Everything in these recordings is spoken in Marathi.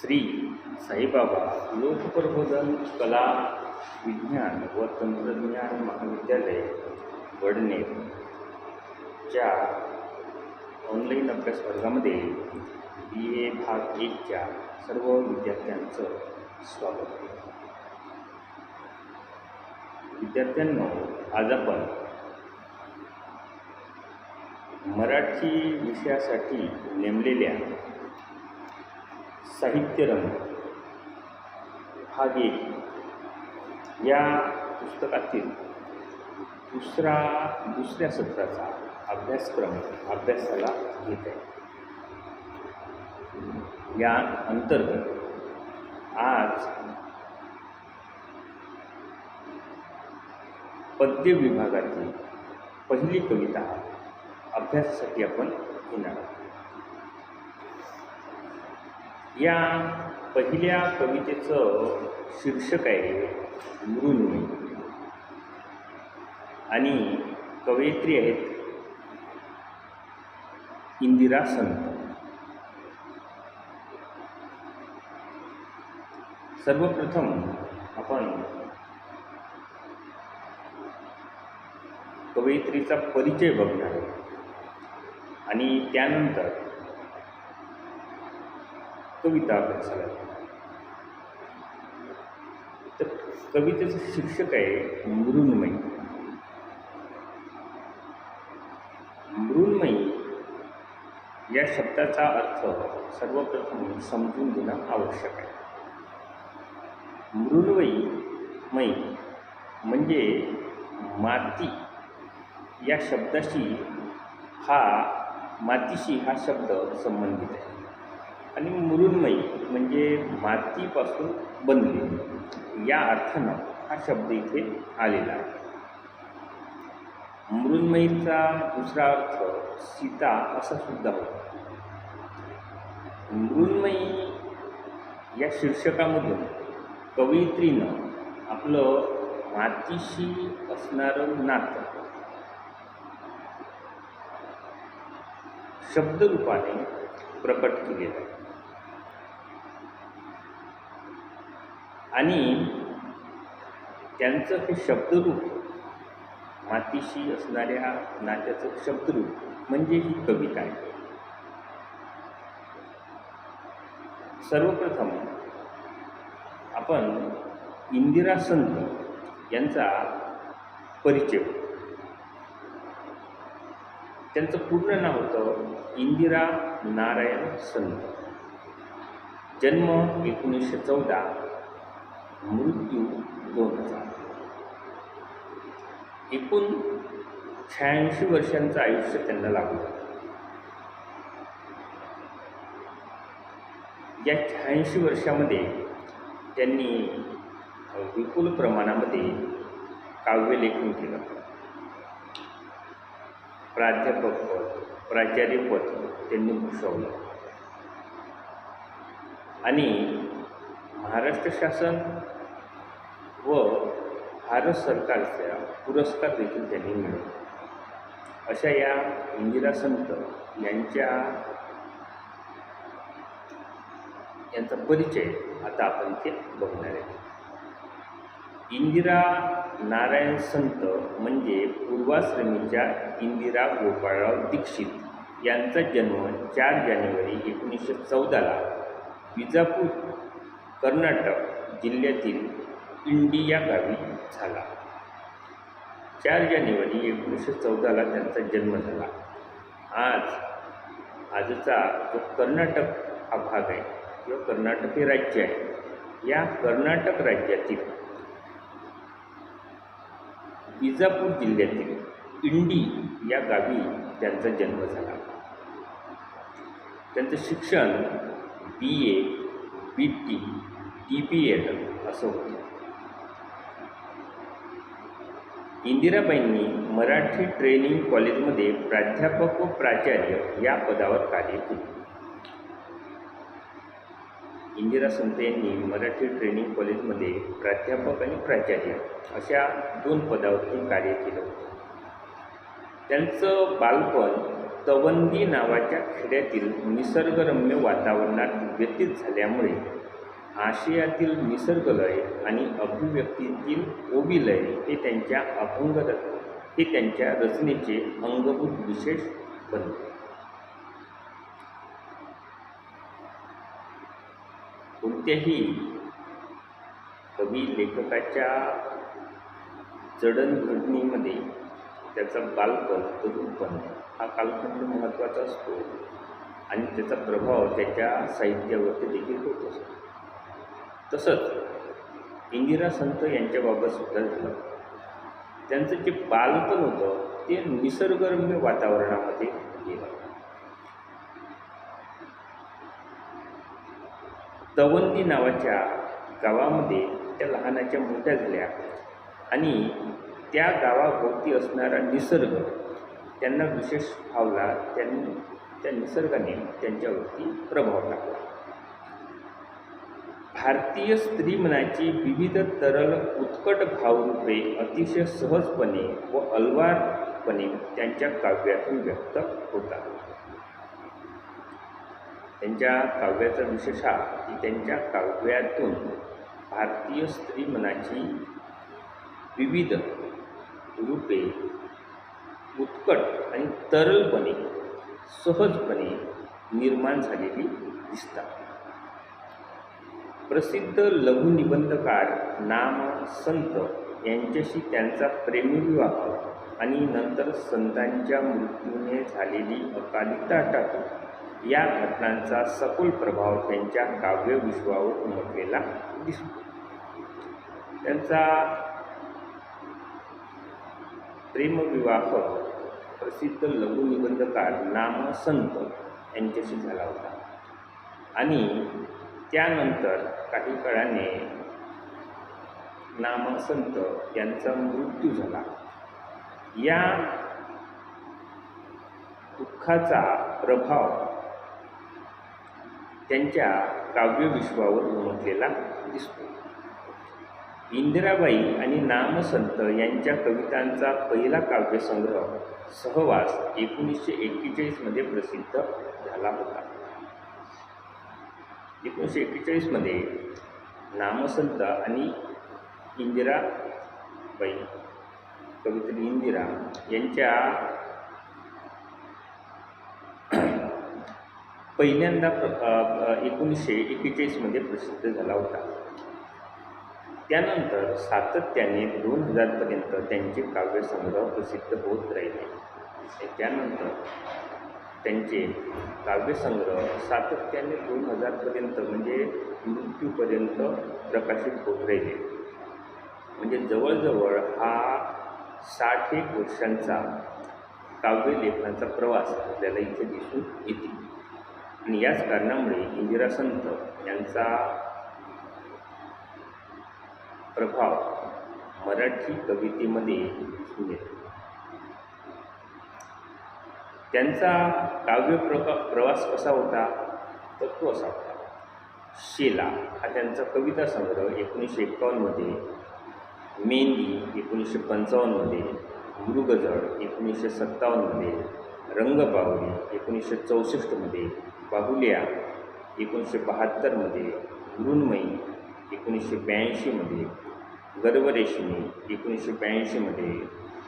श्री साईबाबा लोकप्रबोधन कला विज्ञान व तंत्रज्ञान महाविद्यालय वडनेरच्या ऑनलाईन अभ्यास वर्गामध्ये बी ए भाग एकच्या सर्व विद्यार्थ्यांचं स्वागत. आहे विद्यार्थ्यांनो आज आपण मराठी विषयासाठी नेमलेल्या साहित्यरंग. भाग एक. या पुस्तकातील दुसरा दुसऱ्या सत्राचा अभ्यासक्रम अभ्यासाला घेत आहे. या अंतर्गत आज पद्य विभागातील पहिली कविता अभ्यासासाठी आपण घेणार आहोत. या पहिल्या कवितेचं शीर्षक आहे मृण्मयी. आणि कवयित्री आहेत इंदिरा संत. सर्वप्रथम आपण कवयित्रीचा परिचय बघणार आणि त्यानंतर कविता अभ्यासाला तर कवितेचं शिक्षक आहे मृण्मयी. मृण्मयी या शब्दाचा अर्थ सर्वप्रथम समजून घेणं आवश्यक आहे. मृण्मयी मयी म्हणजे माती. या शब्दाशी हा मातीशी हा शब्द संबंधित आहे. आणि मृण्मयी म्हणजे मातीपासून बनले. या अर्थानं हा शब्द इथे आलेला आहे. मृण्मयीचा दुसरा अर्थ सीता असा सुद्धा होतो. मृण्मयी या शीर्षकामधून कवयित्रीनं आपलं मातीशी असणारं नातं शब्दरूपाने प्रकट केलेलं आहे. आणि त्यांचं हे शब्दरूप मातीशी असणाऱ्या नात्याचं शब्दरूप म्हणजे ही कविता आहे सर्वप्रथम आपण इंदिरा संत यांचा परिचय त्यांचं पूर्ण नाव होतं इंदिरा नारायण संत. जन्म एकोणीसशे चौदा मृत्यू दोन हजार. एकूण शहाऐंशी वर्षांचं आयुष्य त्यांना लागलं. या शहाऐंशी वर्षामध्ये त्यांनी विपुल प्रमाणामध्ये काव्यलेखन केलं. प्राध्यापक प्राचार्य प्राचार्यपद त्यांनी भूषवलं. आणि महाराष्ट्र शासन व भारत सरकारचा पुरस्कार देखील त्यांनी मिळवले. अशा या इंदिरा संत यांच्या यांचा परिचय आता आपण इथे बघणार आहे. इंदिरा नारायण संत म्हणजे पूर्वाश्रमीच्या इंदिरा गोपाळराव दीक्षित यांचा जन्म चार जानेवारी एकोणीसशे चौदाला विजापूर कर्नाटक जिल्ह्यातील इंडी या गावी झाला. चार जानेवारी एकोणीसशे चौदाला त्यांचा जन्म झाला. आज आजचा जो कर्नाटक हा भाग आहे किंवा कर्नाटक हे राज्य आहे या कर्नाटक राज्यातील विजापूर जिल्ह्यातील इंडी या गावी त्यांचा जन्म झाला. त्यांचं शिक्षण B A P T T P Ed असं होतं. इंदिराबाईंनी मराठी ट्रेनिंग कॉलेजमध्ये प्राध्यापक व प्राचार्य या पदावर कार्य केले. इंदिरा संत यांनी मराठी ट्रेनिंग कॉलेजमध्ये प्राध्यापक आणि प्राचार्य अशा दोन पदावरती कार्य केलं होतं. त्यांचं बालपण तवंदी नावाच्या खेड्यातील निसर्गरम्य वातावरणात व्यतीत झाल्यामुळे आशयातील निसर्गलय आणि अभिव्यक्तीतील ओबीलय हे त्यांच्या अभंग हे त्यांच्या रचनेचे अंगभूत विशेष बनते कोणत्याही कवी लेखकाच्या जडणघडणीमध्ये त्याचा बालपण तरुणपण हा कालखंड महत्त्वाचा असतो. आणि त्याचा प्रभाव त्याच्या साहित्यावरती देखील होत असतो. तसंच इंदिरा संत यांच्याबाबत सुद्धा झालं. त्यांचं जे बालपण होतं ते निसर्गरम्य वातावरणामध्ये गेलं. तवंदी नावाच्या गावामध्ये त्या लहानाच्या मोठ्या झाल्या. आणि त्या गावाभोवती असणारा निसर्ग त्यांना विशेष भावला त्यांनी त्या निसर्गाने त्यांच्यावरती प्रभाव टाकला. भारतीय स्त्रीमनाची विविध तरल उत्कट भावरूपे अतिशय सहजपणे व अलवारपणे त्यांच्या काव्यातून व्यक्त होतात. त्यांच्या काव्याचा विशेष हा की त्यांच्या काव्यातून भारतीय स्त्रीमनाची विविध रूपे उत्कट आणि तरलपणे सहजपणे निर्माण झालेली दिसतात. प्रसिद्ध लघुनिबंधकार नाम संत यांच्याशी त्यांचा प्रेमविवाह आणि नंतर संतांच्या मृत्यूने झालेली अकालिता टाकू या घटनांचा सखोल प्रभाव त्यांच्या काव्यविश्वावर उमटलेला दिसतो. त्यांचा प्रेमविवाह प्रसिद्ध लघुनिबंधकार नामसंत यांच्याशी झाला होता. आणि त्यानंतर काही काळाने नामसंत यांचा मृत्यू झाला. या दुःखाचा प्रभाव त्यांच्या काव्यविश्वावर उमटलेला दिसतो. इंदिराबाई आणि नामसंत यांच्या कवितांचा पहिला काव्यसंग्रह सहवास एकोणीसशे एक्केचाळीसमध्ये प्रसिद्ध झाला होता. एकोणीसशे एक्केचाळीसमध्ये नामसंत आणि इंदिराबाई कवित्री इंदिरा यांच्या पहिल्यांदा प्र एकोणीसशे एक्केचाळीसमध्ये प्रसिद्ध झाला होता. त्यानंतर सातत्याने दोन हजारपर्यंत त्यांचे काव्यसंग्रह प्रसिद्ध होत राहिले. त्यानंतर त्यांचे काव्यसंग्रह सातत्याने दोन हजारपर्यंत म्हणजे मृत्यूपर्यंत प्रकाशित होत राहिले. म्हणजे जवळजवळ हा साठ एक वर्षांचा काव्यलेखनाचा प्रवास आपल्याला इथे दिसून येते. आणि याच कारणामुळे इंदिरा संत यांचा प्रभाव मराठी कवितेमध्ये दिसून येतो. त्यांचा काव्य प्रका प्रवास कसा होता? तर तो असा होता. शेला हा त्यांचा कविता संग्रह एकोणीसशे एक्कावन्नमध्ये मेंदी एकोणीसशे पंचावन्नमध्ये मृगजळ एकोणीसशे सत्तावन्नमध्ये रंगपावली एकोणीसशे चौसष्टमध्ये बाहुल्या एकोणीसशे बहात्तरमध्ये मृण्मयी एकोणीसशे ब्याऐंशीमध्ये गर्भरेशमी एकोणीसशे ब्याऐंशीमध्ये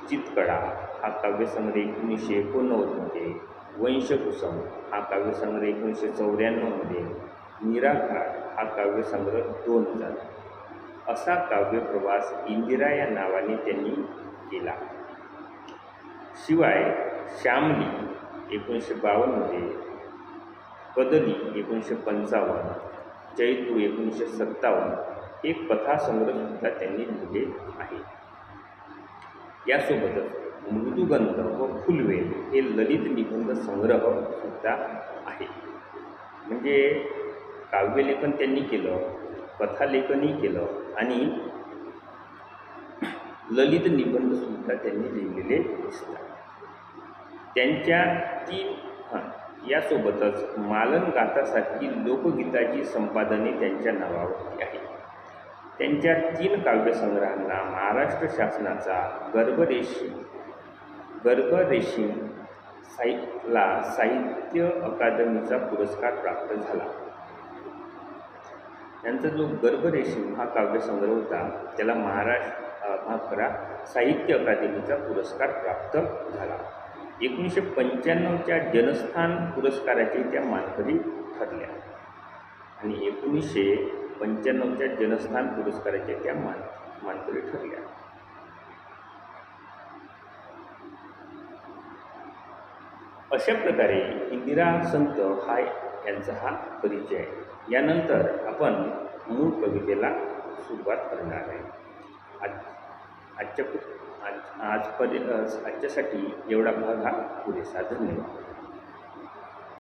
चितकडा हा काव्यसंग्रह एकोणीसशे एकोणनव्वदमध्ये वंशकुसम हा काव्यसंग्रह एकोणीसशे चौऱ्याण्णवमध्ये निराकार हा काव्यसंग्रह दोन हजार. असा काव्यप्रवास इंदिरा या नावाने त्यांनी केला. शिवाय श्यामली एकोणीसशे बावन्नमध्ये कदली एकोणीसशे पंचावन्न चैतू एकोणीसशे सत्तावन्न एक कथासंग्रहसुद्धा त्यांनी लिहिले आहे. यासोबतच मृदुगंध व फुलवेल हे ललित निबंध संग्रह सुद्धा आहे. म्हणजे काव्यलेखन त्यांनी केलं कथालेखनही केलं आणि ललित निबंधसुद्धा त्यांनी लिहिलेले दिसतात. त्यांच्या तीन हां. यासोबतच मालनगाथासारखी लोकगीताची संपादने त्यांच्या नावावरती आहे त्यांच्या तीन काव्यसंग्रहांना महाराष्ट्र शासनाचा गर्भरेशी गर्भरेशीम साहित्यला साहित्य अकादमीचा पुरस्कार प्राप्त झाला. त्यांचा जो गर्भरेशीम हा काव्यसंग्रह होता त्याला महाराष्ट्र माफ करा साहित्य अकादमीचा पुरस्कार प्राप्त झाला. एकोणीसशे पंच्याण्णवच्या जनस्थान पुरस्काराचे त्या मानकरी ठरल्या आणि एकोणीसशे पंच्याण्णवच्या जनस्थान पुरस्काराच्या त्या मान मानकरी ठरल्या. अशा प्रकारे इंदिरा संत हा यांचा हा परिचय. आहे यानंतर आपण मूळ कवितेला सुरुवात करणार आहे. आज आजच्या पु- आज आजपर्यंत आजच्यासाठी एवढा भाग हा पुरेसा. धन्यवाद.